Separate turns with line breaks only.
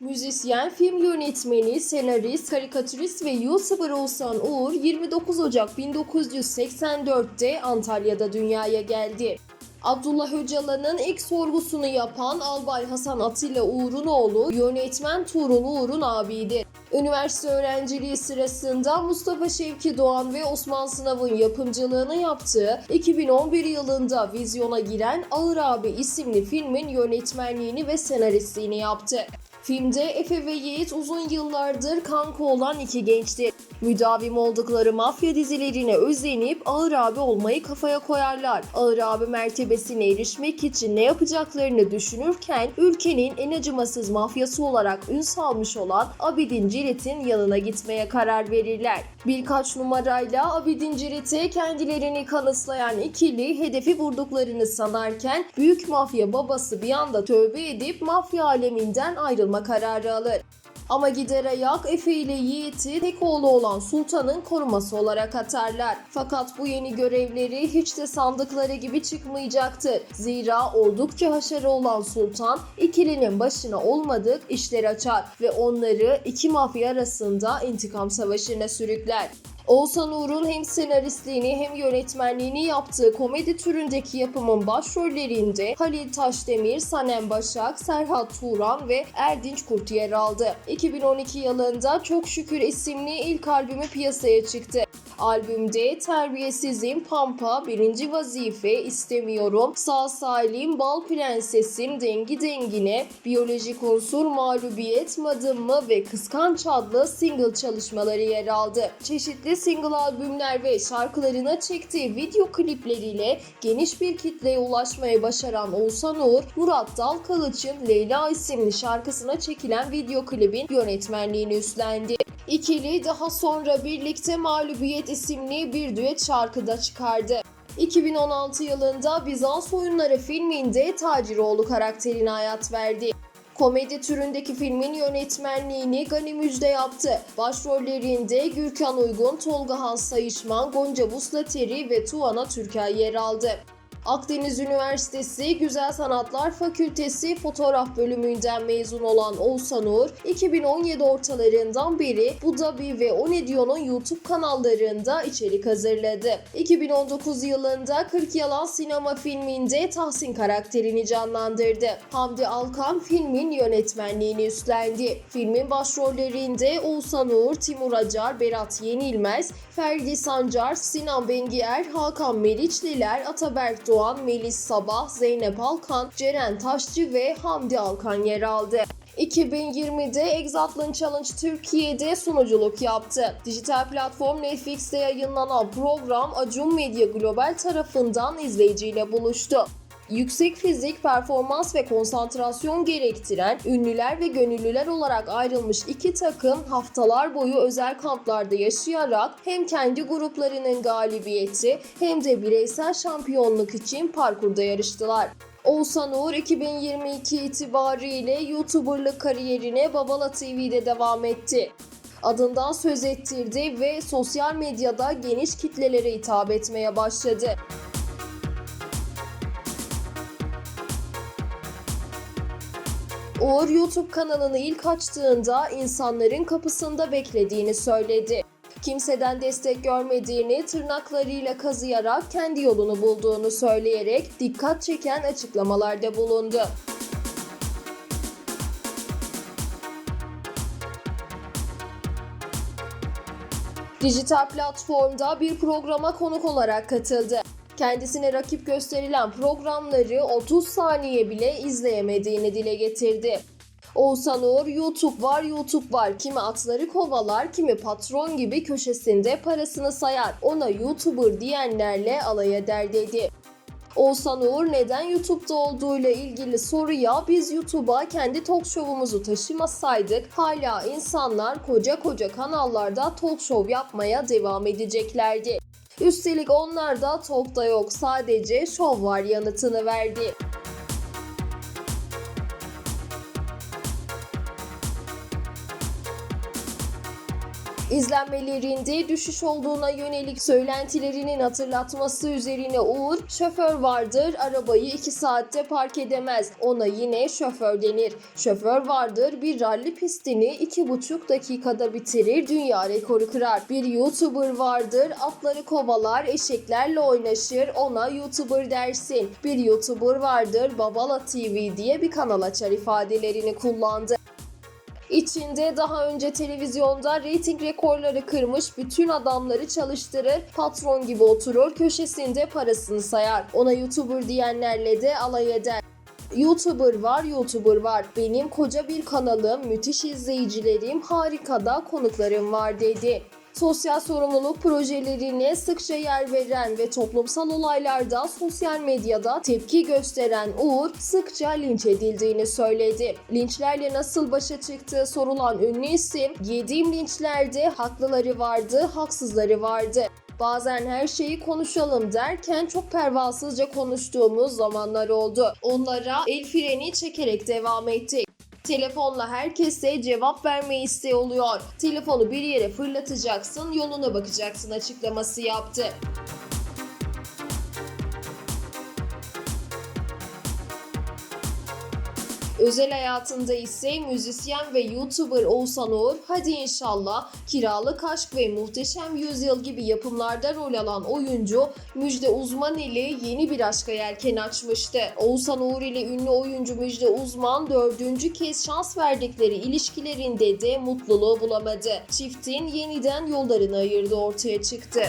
Müzisyen, film yönetmeni, senarist, karikatürist ve YouTuber Oğuzhan Uğur 29 Ocak 1984'te Antalya'da dünyaya geldi. Abdullah Öcalan'ın ilk sorgusunu yapan Albay Hasan Atilla Uğur'un oğlu yönetmen Tuğrul Uğur'un abiydi. Üniversite öğrenciliği sırasında Mustafa Şevki Doğan ve Osman Sınav'ın yapımcılığını yaptığı 2011 yılında vizyona giren Ağır Abi isimli filmin yönetmenliğini ve senaristliğini yaptı. Filmde Efe ve Yiğit uzun yıllardır kanka olan iki gençti. Müdavim oldukları mafya dizilerine özenip ağır abi olmayı kafaya koyarlar. Ağır abi mertebesine erişmek için ne yapacaklarını düşünürken ülkenin en acımasız mafyası olarak ün salmış olan Abidin Cirit'in yanına gitmeye karar verirler. Birkaç numarayla Abidin Cirit'e kendilerini kanıtlayan ikili hedefi vurduklarını sanarken büyük mafya babası bir anda tövbe edip mafya aleminden ayrılma kararı alır. Ama gider ayak Efe ile Yiğit'i tek oğlu olan Sultan'ın koruması olarak atarlar. Fakat bu yeni görevleri hiç de sandıkları gibi çıkmayacaktır. Zira oldukça haşarı olan Sultan ikilinin başına olmadık işler açar ve onları iki mafya arasında intikam savaşına sürükler. Oğuzhan Uğur'un hem senaristliğini hem yönetmenliğini yaptığı komedi türündeki yapımın başrollerinde Halil Taşdemir, Sanem Başak, Serhat Turan ve Erdinç Kurt yer aldı. 2012 yılında Çok Şükür isimli ilk albümü piyasaya çıktı. Albümde Terbiyesizim, Pampa, Birinci Vazife, İstemiyorum, Sağ Salim, Bal Prensesim, Dengi Dengine, Biyolojik Unsur, Mağlubiyet, Madım mı ve Kıskanç adlı single çalışmaları yer aldı. Çeşitli single albümler ve şarkılarına çektiği video klipleriyle geniş bir kitleye ulaşmaya başaran Oğuzhan Uğur, Murat Dalkılıç'ın Leyla isimli şarkısına çekilen video klibin yönetmenliğini üstlendi. İkili daha sonra birlikte Mağlubiyet isimli bir düet şarkıda çıkardı. 2016 yılında Bizans Oyunları filminde Taciroğlu karakterine hayat verdi. Komedi türündeki filmin yönetmenliğini Gani Müjde yaptı. Başrollerinde Gürkan Uygun, Tolga Han Sayışman, Gonca Buslateri ve Tuana Türkay yer aldı. Akdeniz Üniversitesi Güzel Sanatlar Fakültesi Fotoğraf bölümünden mezun olan Oğuzhan Uğur, 2017 ortalarından beri Bu Dabi ve O Ne Diyor'un YouTube kanallarında içerik hazırladı. 2019 yılında 40 Yalan sinema filminde Tahsin karakterini canlandırdı. Hamdi Alkan filmin yönetmenliğini üstlendi. Filmin başrollerinde Oğuzhan Uğur, Timur Acar, Berat Yenilmez, Ferdi Sancar, Sinan Bengier, Hakan Meriçliler, Ataberk Doğan, Melis Sabah, Zeynep Alkan, Ceren Taşçı ve Hamdi Alkan yer aldı. 2020'de Exatlon Challenge Türkiye'de sunuculuk yaptı. Dijital platform Netflix'te yayınlanan program Acun Medya Global tarafından izleyiciyle buluştu. Yüksek fizik, performans ve konsantrasyon gerektiren ünlüler ve gönüllüler olarak ayrılmış iki takım haftalar boyu özel kamplarda yaşayarak hem kendi gruplarının galibiyeti hem de bireysel şampiyonluk için parkurda yarıştılar. Oğuzhan Uğur 2022 itibariyle YouTuber'lık kariyerine Babala TV'de devam etti adından söz ettirdi ve sosyal medyada geniş kitlelere hitap etmeye başladı. Uğur YouTube kanalını ilk açtığında insanların kapısında beklediğini söyledi. Kimseden destek görmediğini, tırnaklarıyla kazıyarak kendi yolunu bulduğunu söyleyerek dikkat çeken açıklamalarda bulundu. Dijital platformda bir programa konuk olarak katıldı. Kendisine rakip gösterilen programları 30 saniye bile izleyemediğini dile getirdi. Oğuzhan Uğur YouTube var YouTube var kimi atları kovalar kimi patron gibi köşesinde parasını sayar ona YouTuber diyenlerle alay eder dedi. Oğuzhan Uğur neden YouTube'da olduğuyla ilgili soruya biz YouTube'a kendi talk show'umuzu taşımasaydık hala insanlar koca koca kanallarda talk show yapmaya devam edeceklerdi. Üstelik talk da yok sadece şov var yanıtını verdi. İzlenmelerinde düşüş olduğuna yönelik söylentilerinin hatırlatması üzerine Uğur, şoför vardır arabayı 2 saatte park edemez. Ona yine şoför denir. Şoför vardır bir ralli pistini 2,5 dakikada bitirir, dünya rekoru kırar. Bir YouTuber vardır atları kovalar, eşeklerle oynaşır, ona YouTuber dersin. Bir YouTuber vardır Babala TV diye bir kanal açar ifadelerini kullandı. İçinde daha önce televizyonda reyting rekorları kırmış bütün adamları çalıştırır, patron gibi oturur, köşesinde parasını sayar. Ona YouTuber diyenlerle de alay eder. YouTuber var, YouTuber var. Benim koca bir kanalım, müthiş izleyicilerim, harika da konuklarım var dedi. Sosyal sorumluluk projelerine sıkça yer veren ve toplumsal olaylarda sosyal medyada tepki gösteren Uğur sıkça linç edildiğini söyledi. Linçlerle nasıl başa çıktığı sorulan ünlü isim, yediğim linçlerde haklıları vardı, haksızları vardı. Bazen her şeyi konuşalım derken çok pervasızca konuştuğumuz zamanlar oldu. Onlara el freni çekerek devam etti. Telefonla herkese cevap verme isteği oluyor. Telefonu bir yere fırlatacaksın, yoluna bakacaksın açıklaması yaptı. Özel hayatında ise müzisyen ve YouTuber Oğuzhan Uğur, hadi inşallah Kiralık Aşk ve Muhteşem Yüzyıl gibi yapımlarda rol alan oyuncu Müjde Uzman ile yeni bir aşka yelken açmıştı. Oğuzhan Uğur ile ünlü oyuncu Müjde Uzman dördüncü kez şans verdikleri ilişkilerinde de mutluluğu bulamadı. Çiftin yeniden yollarını ayırdı ortaya çıktı.